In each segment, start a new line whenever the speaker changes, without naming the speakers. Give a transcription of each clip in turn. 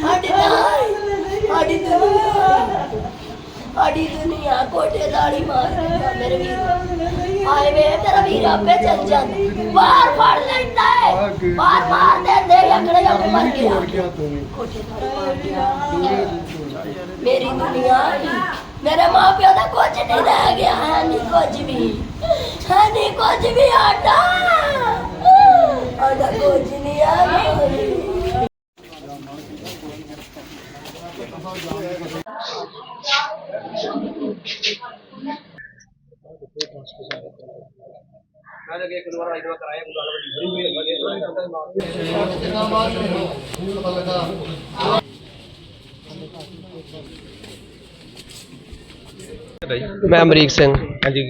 ਸਾਡੀ ਤਾਂ- ਸਾਡੀ ਦੁਨੀਆ ਸਾਡੀ ਦੁਨੀਆ ਕੋਟੇ ਦਾੜੀ ਮਾਰ ਦਿੰਦਾ ਮੇਰੇ ਵੀਰ ਹਾਏ ਵੇ ਤੇਰਾ ਵੀਰ ਆਪੇ ਚੱਲ ਜਾਂਦਾ। ਬਾਹਰ ਫੜ ਲੈਂਦਾ ਹੈ ਬਾਹਰ ਮਾਰ ਦਿੰਦੇ ਅਗਲੇ ਆਪ ਮਰ ਗਿਆ ਕੋਟੇ ਦਾੜੀ ਮਾਰ ਗਿਆ ਮੇਰੀ ਦੁਨੀਆ ਹੀ- ਮੇਰੇ ਮਾਪਿਆਂ ਦਾ ਕੁਝ ਨਹੀਂ ਰਹਿ ਗਿਆ। ਹੈ ਨਹੀਂ ਕੁਝ ਵੀ। ਹੈ ਨਹੀਂ ਕੁਝ ਵੀ ਆਟਾ। ਆਟਾ ਕੁਝ ਨਹੀਂ ਆ ਗਿਆ
ਮੈਂ ਅਮਰੀਕ ਸਿੰਘ।
ਹਾਂਜੀ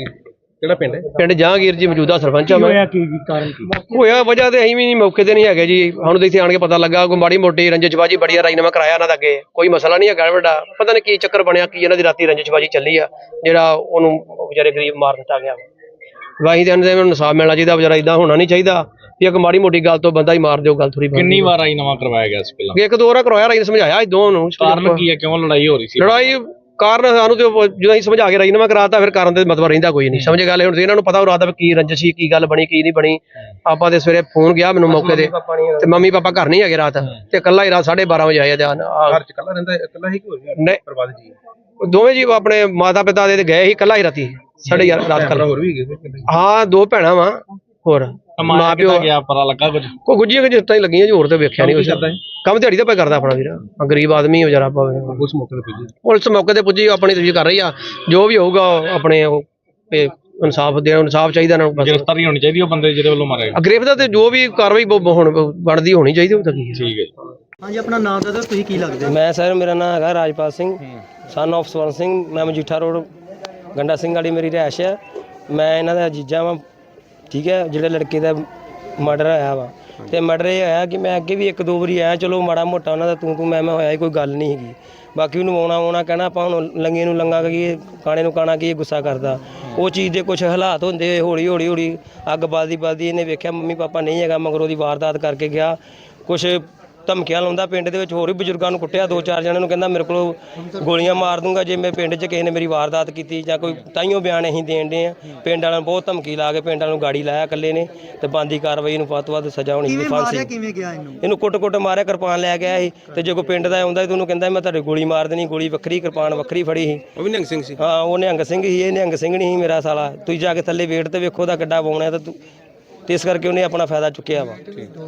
ਕਿਹੜਾ ਪਿੰਡ ਹੈ?
ਪਿੰਡ ਜਹਾਂਗੀਰ ਜੀ ਮੌਜੂਦਾ ਸਰਪੰਚ ਆ ਮੈਂ।
ਹੋਇਆ ਕੀ ਕਾਰਨ ਕੀ?
ਹੋਇਆ ਵਜ੍ਹਾ ਤੇ ਅਸੀਂ ਵੀ ਨਹੀਂ ਮੌਕੇ ਤੇ ਨਹੀਂ ਹੈਗੇ ਜੀ। ਹੁਣ ਤਾਂ ਇੱਥੇ ਆਣ ਕੇ ਪਤਾ ਲੱਗਾ ਕੋਈ ਮਾੜੀ ਮੋਟੀ ਰੰਜਿਸ਼ਬਾਜੀ ਬੜੀ ਆ ਰਾਜਨਾਮਾ ਕਰਾਇਆ ਇਹਨਾਂ ਦਾ ਅੱਗੇ। ਕੋਈ ਮਸਲਾ ਨਹੀਂ ਹੈਗਾ ਵੱਡਾ। ਪਤਾ ਨਹੀਂ ਕੀ ਚੱਕਰ ਬਣਿਆ ਕੀ ਇਹਨਾਂ ਦੀ ਰਾਤੀ ਰੰਜਿਸ਼ਬਾਜੀ ਚੱਲੀ ਆ ਜਿਹੜਾ ਉਹਨੂੰ ਵਿਚਾਰੇ ਗਰੀਬ ਮਾਰ ਦਿੱਤਾ ਗਿਆ। ਵਾਹੀ ਦੇ ਅੰਦਰ ਇਨਸਾਫ ਮਿਲਣਾ ਚਾਹੀਦਾ ਵਿਚਾਰਾ ਇਦਾਂ ਹੋਣਾ ਨਹੀਂ ਚਾਹੀਦਾ ਵੀ ਇੱਕ ਮਾੜੀ ਮੋਟੀ ਗੱਲ ਤੋਂ ਬੰਦਾ ਹੀ ਮਾਰ ਦਿਓ ਗੱਲ ਥੋੜੀ
ਕਿੰਨੀ ਵਾਰ ਆਈ ਨਵਾਂ ਕਰਵਾਇਆ ਗਿਆ ਸੀ ਪਹਿਲਾਂ?
ਇੱਕ ਦੋ ਵਾਰ ਕਰਵਾਇਆ ਰਾਈ ਨੇ ਸਮਝਾਇਆ ਇਹ ਦੋਵਾਂ ਨੂੰ
ਕਾਰਨ ਕੀ ਹੈ? ਕਿਉਂ ਲੜਾਈ ਹੋ ਰਹੀ ਸੀ?
ਲੜਾਈ ਕਾਰਨ ਸਾਨੂੰ ਤੇ ਜਦੋਂ ਅਸੀਂ ਸਮਝਾ ਕੇ ਰਾਜੀਨਾਮਾ ਕਰਾਤਾ ਫਿਰ ਕਾਰਨ ਤੇ ਮਤਲਬ ਰਹਿੰਦਾ ਕੋਈ ਨਹੀਂ। ਸਮਝ ਗੱਲ ਹੁਣ ਇਹਨਾਂ ਨੂੰ ਪਤਾ ਹੋ ਦਾ ਕੀ ਰੰਜਿਸ਼ ਸੀ ਕੀ ਗੱਲ ਬਣੀ ਕੀ ਨਹੀਂ ਬਣੀ। ਆਪਾਂ ਤੇ ਸਵੇਰੇ ਫੋਨ ਗਿਆ ਮੈਨੂੰ ਮੌਕੇ ਤੇ। ਤੇ ਮੰਮੀ ਪਾਪਾ ਘਰ ਨਹੀਂ ਹੈਗੇ ਰਾਤ। ਤੇ ਇਕੱਲਾ ਹੀ ਰਾਤ 12:30 ਵਜੇ ਆਇਆ ਜਾਨ।
ਘਰ ਚ ਇਕੱਲਾ ਰਹਿੰਦਾ ਇਕੱਲਾ ਹੀ ਕਿ ਹੋਰ
ਨਹੀਂ।
ਪਰਵਾਦ ਜੀ
ਦੋਵੇਂ ਜੀ ਆਪਣੇ ਮਾਤਾ ਪਿਤਾ ਦੇ ਗਏ ਸੀ ਇਕੱਲਾ ਹੀ ਰਾਤੀ। ਸਾਡੇ ਯਾਰ ਰਾਤ ਕੱਲ
ਹੋਰ ਵੀ ਹੈਗੇ
ਹਾਂ ਦੋ ਭੈਣਾਂ ਵਾ ਹੋਰ ਮਾਂ ਪਿਓ
ਗਿਆ ਪਤਾ ਲੱਗਾ ਕੁਝ?
ਕੋ ਗੁੱਜੀਆਂ ਕਿ ਜਿੱਤਾਂ ਹੀ ਲੱਗੀਆਂ ਜੀ ਹੋਰ ਤੇ ਵੇਖਿਆ ਨਹੀਂ
ਕੀ
ਕੁਛ।
ਕਰਦਾ ਹੈ?
ਕੰਮ ਦਿਹਾੜੀ ਤਾਂ ਪੈ ਕਰਦਾ ਆਪਣਾ ਵੀਰ। ਆਹ ਗਰੀਬ ਆਦਮੀ ਹੋ ਜਰਾ ਆਪਾਂ।
ਉਸ ਮੌਕੇ ਤੇ ਪੁੱਜੀ।
ਪੁਲਿਸ ਮੌਕੇ ਤੇ ਪੁੱਜੀ ਆਪਣੀ ਤਸਵੀਰ ਕਰ ਰਹੀ ਆ। ਜੋ ਵੀ ਹੋਊਗਾ ਉਹ ਆਪਣੇ ਉਹ ਇਹ ਇਨਸਾਫ ਦੇ ਇਨਸਾਫ ਚਾਹੀਦਾ ਨਾ ਬਸ।
ਗ੍ਰਿਫਤਾਰੀ ਹੋਣੀ ਚਾਹੀਦੀ ਉਹ ਬੰਦੇ ਜਿਹਦੇ ਵੱਲੋਂ ਮਾਰਿਆ ਗਿਆ
ਗ੍ਰਿਫਤਾਰ ਤੇ ਜੋ ਵੀ ਕਾਰਵਾਈ ਬ- ਬ- ਹੁਣ ਬਣਦੀ ਹੋਣੀ ਚਾਹੀਦੀ ਉਹ ਤਾਂ ਕੀ ਹੈ।
ਠੀਕ ਹੈ ਜੀ।
ਹਾਂਜੀ ਆਪਣਾ ਨਾਮ ਦੱਸੋ ਤੁਸੀਂ ਕੀ ਲੱਗਦੇ ਹੋ?
ਮੈਂ ਸਰ ਮੇਰਾ ਨਾਮ ਹੈਗਾ ਰਾਜਪਾਲ ਸਿੰਘ। ਸਨ of ਸਵਰਨ ਸਿੰਘ ਮੈਂ ਮਜੀਠਾ ਰੋਡ ਗੰਡਾ ਸਿੰਘ ਵਾਲੀ ਮੇਰੀ ਰਿਹਾਇਸ਼ ਹੈ ਮੈਂ ਇਹਨਾਂ ਦਾ ਜੀਜਾ ਵਾਂ ਠੀਕ ਹੈ ਜਿਹੜੇ ਲੜਕੇ ਦਾ ਮਰਡਰ ਹੋਇਆ ਵਾ। ਤੇ ਮਰਡਰ ਇਹ ਹੋਇਆ ਕਿ ਮੈਂ ਅੱਗੇ ਵੀ ਇੱਕ ਦੋ ਵਾਰੀ ਆਇਆ ਚਲੋ ਮਾੜਾ ਮੋਟਾ ਉਹਨਾਂ ਦਾ ਤੂੰ ਤੂੰ ਮੈਂ ਮੈਂ ਹੋਇਆ ਸੀ, ਕੋਈ ਗੱਲ ਨਹੀਂ ਹੈਗੀ। ਬਾਕੀ ਉਹਨੂੰ ਆਉਣਾ ਆਉਣਾ ਕਹਿਣਾ ਆਪਾਂ ਹੁਣ ਲੰਗੇ ਨੂੰ ਲੰਗਾ ਕਿ ਕਾਣੇ ਨੂੰ ਕਾਣਾ ਕੀ ਗੁੱਸਾ ਕਰਦਾ। ਉਹ ਚੀਜ਼ ਦੇ ਕੁਝ ਹਾਲਾਤ ਹੁੰਦੇ ਹੌਲੀ ਹੌਲੀ ਹੌਲੀ ਅੱਗ ਬਲਦੀ ਬਲਦੀ ਇਹਨੇ ਵੇਖਿਆ ਮੰਮੀ ਪਾਪਾ ਨਹੀਂ ਹੈਗਾ ਮਗਰ ਉਹਦੀ ਵਾਰਦਾਤ ਕਰਕੇ ਗਿਆ। ਕੁਝ ਧਮਕੀਆਂ ਲਾਉਂਦਾ ਪਿੰਡ ਦੇ ਵਿੱਚ ਹੋਰ ਵੀ ਬਜ਼ੁਰਗਾਂ ਨੂੰ ਕੁੱਟਿਆ ਦੋ ਚਾਰ ਜਣਿਆਂ ਨੂੰ ਕਹਿੰਦਾ ਮੇਰੇ ਕੋਲ ਗੋਲੀਆਂ ਮਾਰ ਦੂੰਗਾ ਜੇ ਮੈਂ ਪਿੰਡ 'ਚ ਕਿਸੇ ਨੇ ਮੇਰੀ ਵਾਰਦਾਤ ਕੀਤੀ ਜਾਂ ਕੋਈ ਤਾਈਓ ਬਿਆਨ ਅਸੀਂ ਦੇਣ ਦੇ ਆ ਪਿੰਡ ਵਾਲਿਆਂ ਨੂੰ ਬਹੁਤ ਧਮਕੀ ਲਾ ਕੇ ਪਿੰਡ ਵਾਲਿਆਂ ਨੂੰ ਗਾੜੀ ਲਾਇਆ ਇਕੱਲੇ ਨੇ ਤੇ ਬੰਦੀ ਕਾਰਵਾਈ ਨੂੰ ਵੱਧ ਤੋਂ ਵੱਧ ਸਜ਼ਾ ਹੋਣੀ
ਕਿਵੇਂ
ਚਾਹੀਦੀ
ਮਾਰਿਆ
ਫਾਂਸੀ
ਕਿਵੇਂ ਗਿਆ ਇਹਨੂੰ?
ਇਹਨੂੰ ਕੁੱਟ-ਕੁੱਟ ਮਾਰਿਆ ਕਿਰਪਾਨ ਲੈ ਗਿਆ ਸੀ ਤੇ ਜੇ ਕੋਈ ਪਿੰਡ ਦਾ ਆਉਂਦਾ ਤੇ ਉਹਨੂੰ ਕਹਿੰਦਾ ਮੈਂ ਤੁਹਾਡੇ ਗੋਲੀ ਮਾਰ ਦੇਣੀ ਗੋਲੀ ਵੱਖਰੀ ਕਿਰਪਾਨ ਵੱਖਰੀ ਫੜੀ ਸੀ।
ਉਹ ਵੀ ਨਿਹੰਗ ਸਿੰਘ ਸੀ?
ਹਾਂ ਉਹ ਨਿਹੰਗ ਸਿੰਘ ਸੀ ਇਹ ਨਿਹੰਗ ਸਿੰਘ ਨਹੀਂ ਸੀ ਮੇਰਾ ਸਾਲਾ। ਤੁਸੀਂ ਜਾ ਕੇ ਥੱਲੇ ਵੇਟ ਤੇ ਵੇਖੋ ਦਾ ਗੱਡਾ ਪਾਉਣਾ ਤੇ ਤੂੰ ਇਸ ਕਰਕੇ ਉਹਨੇ ਆਪਣਾ ਫਾਇਦਾ ਚੁੱਕਿਆ ਵਾ।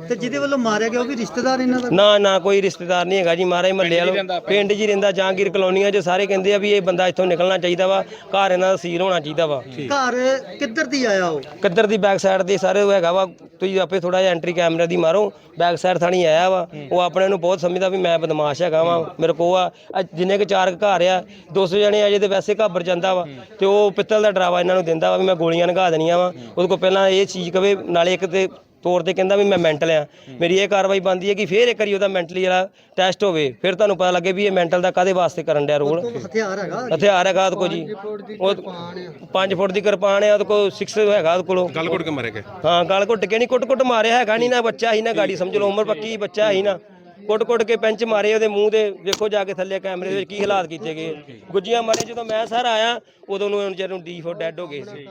ਤੇ ਜਿਹਦੇ ਵੱਲੋਂ ਮਾਰਿਆ ਗਿਆ ਉਹ ਵੀ ਰਿਸ਼ਤੇਦਾਰ ਇਹਨਾਂ ਦਾ?
ਨਾ ਨਾ ਕੋਈ ਰਿਸ਼ਤੇਦਾਰ ਨਹੀਂ ਹੈਗਾ ਜੀ। ਮਹਾਰਾਜ ਮਹੱਲੇ ਵਾਲੋ ਪਿੰਡ 'ਚ ਹੀ ਰਹਿੰਦਾ ਜਹਾਂਗੀਰ ਕਲੋਨੀਆਂ 'ਚ ਸਾਰੇ ਕਹਿੰਦੇ ਆ ਵੀ ਇਹ ਬੰਦਾ ਇੱਥੋਂ ਨਿਕਲਣਾ ਚਾਹੀਦਾ ਵਾ ਘਰ ਇਹਨਾਂ ਦਾ ਸੀਲ ਹੋਣਾ ਚਾਹੀਦਾ ਵਾ।
ਘਰ ਕਿੱਧਰ ਦੀ ਆਇਆ ਉਹ?
ਕਿੱਧਰ ਦੀ ਬੈਕ ਸਾਈਡ ਦੇ ਸਾਰੇ ਉਹ ਹੈਗਾ ਵਾ ਤੁਸੀਂ ਆਪੇ ਥੋੜਾ ਜਿਹਾ ਐਂਟਰੀ ਕੈਮਰੇ ਦੀ ਮਾਰੋ ਬੈਕ ਸਾਈਡ ਥਾਣੀ ਆਇਆ ਵਾ, ਉਹ ਆਪਣੇ ਨੂੰ ਬਹੁਤ ਸਮਝਦਾ ਵੀ ਮੈਂ ਬਦਮਾਸ਼ ਹੈਗਾ ਵਾ, ਮੇਰੇ ਕੋ ਆ ਆਹ ਜਿੰਨੇ ਕੁ ਚਾਰ ਕੁ ਘਰ ਆ 200 ਜਣੇ ਅਜੇ ਤੇ ਵੈਸੇ ਘਾਬਰ ਜਾਂਦਾ ਵਾ, ਤੇ ਉਹ ਪਿੱਤਲ ਦਾ ਡਰਾਵਾ ਇਹਨਾਂ ਨੂੰ ਦਿੰਦਾ ਵਾ ਵੀ ਮੈਂ ਗੋਲੀਆਂ ਨਗਾ ਦੇਣੀਆਂ ਵਾ, ਉਹਦੇ ਕੋਲ ਪਹਿਲਾਂ ਇਹ ਚੀਜ਼ ਕਵੇ, ਨਾਲੇ ਇੱਕ ਤੇ ਤੌਰ ਤੇ ਕਹਿੰਦਾ ਵੀ ਮੈਂ ਮੈਂਟਲ ਆ। ਮੇਰੀ ਇਹ ਕਾਰਵਾਈ ਬੰਦੀ ਹੈ ਕਿ ਫੇਰ ਇੱਕ ਵਾਰੀ ਉਹਦਾ ਮੈਂਟਲੀ ਵਾਲਾ ਟੈਸਟ ਹੋਵੇ ਫਿਰ ਤੁਹਾਨੂੰ ਪਤਾ ਲੱਗੇ ਵੀ ਇਹ ਮੈਂਟਲ ਦਾ ਕਾਦੇ ਵਾਸਤੇ ਕਰਨ ਡਿਆ ਰੋਲ।
ਹਥਿਆਰ ਹੈਗਾ।
ਹਥਿਆਰ ਹੈਗਾ ਉਹਦੇ ਕੋਲ ਜੀ। ਉਹ 5 ਫੁੱਟ ਦੀ ਕਿਰਪਾਨ ਹੈ ਉਹਦੇ ਕੋਲ 6 ਹੈਗਾ ਉਹਦੇ ਕੋਲੋਂ।
ਗੱਲ ਘੁੱਟ ਕੇ ਮਾਰੇ ਗਏ?
ਹਾਂ ਗਲ ਘੁੱਟ ਕੇ ਨਹੀਂ ਕੁੱਟ ਕੁੱਟ ਮਾਰਿਆ ਹੈਗਾ ਨਹੀਂ ਨਾ ਬੱਚਾ ਹੀ ਨਾ ਗਾੜੀ ਸਮਝ ਲਓ ਉਮਰ ਪੱਕੀ ਬੱਚਾ ਹੀ ਨਾ। ਕੁੱਟ ਕੁੱਟ ਕੇ ਪੈਂਚ ਮਾਰੇ ਉਹਦੇ ਮੂੰਹ ਦੇ ਵੇਖੋ ਜਾ ਕੇ ਥੱਲੇ ਕੈਮਰੇ ਦੇ ਵਿੱਚ ਕੀ ਹਾਲਾਤ ਕੀਤੇ ਗਏ। ਗੁੱਜੀਆਂ ਮਾਰੇ ਜਦੋਂ ਮੈਂ ਸਰ ਆਇਆ ਉਦੋਂ ਨੂੰ ਨੂੰ ਡੀ ਫੋਰ ਡੈਡ ਹੋ ਗਏ ਸੀ।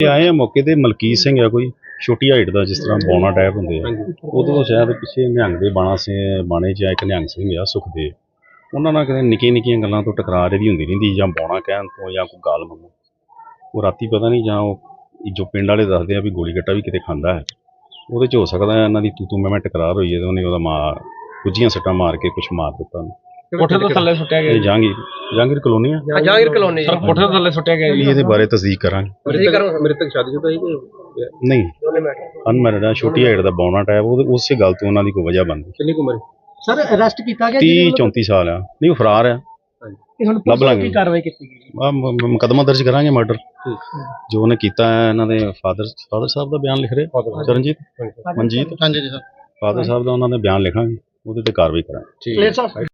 ਤੇ ਆਏ ਆ ਮੌਕੇ ਤੇ ਮਲਕੀਤ ਸਿੰਘ ਆ ਕੋਈ। ਛੋਟੀ ਹਾਈਟ ਦਾ ਜਿਸ ਤਰ੍ਹਾਂ ਬੌਣਾ ਟਾਈਪ ਹੁੰਦੇ ਆ ਉਦੋਂ ਸ਼ਾਇਦ ਪਿੱਛੇ ਨਿਹੰਗ ਦੇ ਬਾਣਾ ਸੇ ਬਾਣੇ 'ਚ ਇੱਕ ਨਿਹੰਗ ਸਿੰਘ ਆ ਸੁਖਦੇਵ ਉਹਨਾਂ ਨਾਲ ਕਦੇ ਨਿੱਕੀਆਂ ਨਿੱਕੀਆਂ ਗੱਲਾਂ ਤੋਂ ਟਕਰਾਰ ਇਹਦੀ ਹੁੰਦੀ ਰਹਿੰਦੀ ਜਾਂ ਬੌਣਾ ਕਹਿਣ ਤੋਂ ਜਾਂ ਕੋਈ ਗਾਲ ਮੰਨੋ ਉਹ ਰਾਤੀ ਪਤਾ ਨਹੀਂ ਜਾਂ ਉਹ ਜੋ ਪਿੰਡ ਵਾਲੇ ਦੱਸਦੇ ਆ ਵੀ ਗੋਲੀ ਗੱਟਾ ਵੀ ਕਿਤੇ ਖਾਂਦਾ ਹੈ। ਉਹਦੇ 'ਚ ਹੋ ਸਕਦਾ ਹੈ ਇਹਨਾਂ ਦੀ ਤੂੰ ਤੂੰ ਮੈਂ ਮੈਂ ਟਕਰਾਰ ਹੋਈ ਹੈ ਤੇ ਉਹਨੇ ਉਹਦਾ ਮਾਰ ਗੁੱਜੀਆਂ ਸੱਟਾਂ ਮਾਰ ਕੇ ਕੁਝ ਮਾਰ ਦਿੱਤਾ ਉਹਨੂੰ।
ਕੋਠੇ ਤੋਂ ਥੱਲੇ ਸੁੱਟਿਆ ਗਿਆ
ਇਹ ਜਹਾਂਗੀਰ ਜਹਾਂਗੀਰ ਕਲੋਨੀ ਆ।
ਜਹਾਂਗੀਰ ਕਲੋਨੀ
ਸਰ ਕੋਠੇ ਤੋਂ ਥੱਲੇ ਸੁੱਟਿਆ ਗਿਆ
ਇਹਦੇ ਬਾਰੇ ਤਸਦੀਕ ਕਰਾਂਗੇ।
ਮ੍ਰਿਤਕ ਮ੍ਰਿਤਕ ਸ਼ਾਦੀशुदा ਹੀ ਕਿ
ਨਹੀਂ ਅਨਮੈਰਿਡ ਆ ਛੋਟੀ ਹਾਈਟ ਦਾ ਬੌਣਾ ਟਾਈਪ ਉਹਦੇ ਉਸੇ ਗੱਲ ਤੋਂ ਉਹਨਾਂ ਦੀ ਕੋਈ ਵਜ੍ਹਾ ਬਣਦੀ।
ਕਿੰਨੀ ਕੁ ਉਮਰ
ਸਰ ਅਰੈਸਟ ਕੀਤਾ ਗਿਆ
30 34 ਸਾਲ ਆ। ਨਹੀਂ ਉਹ ਫਰਾਰ ਆ।
ਤੇ ਹੁਣ
ਲੱਭ ਲਾਂਗੇ।
ਕਾਰਵਾਈ ਕੀਤੀ ਗਈ
ਆ ਮੁਕਦਮਾ ਦਰਜ ਕਰਾਂਗੇ ਮਰਡਰ। ਜੋ ਉਹਨੇ ਕੀਤਾ ਹੈ ਇਹਨਾਂ ਦੇ ਫਾਦਰ ਫਾਦਰ ਸਾਹਿਬ ਦਾ ਬਿਆਨ ਲਿਖ ਰਹੇ? ਚਰਨਜੀਤ? ਮਨਜੀਤ?
ਹਾਂਜੀ ਜੀ ਸਰ।
ਫਾਦਰ ਸਾਹਿਬ ਦਾ ਉਹਨਾਂ ਦੇ ਬਿਆਨ ਲਿਖਾਂਗੇ ਉਹਦੇ ਤੇ ਕਾਰਵਾਈ ਕਰਾਂਗੇ।
ਠੀਕ।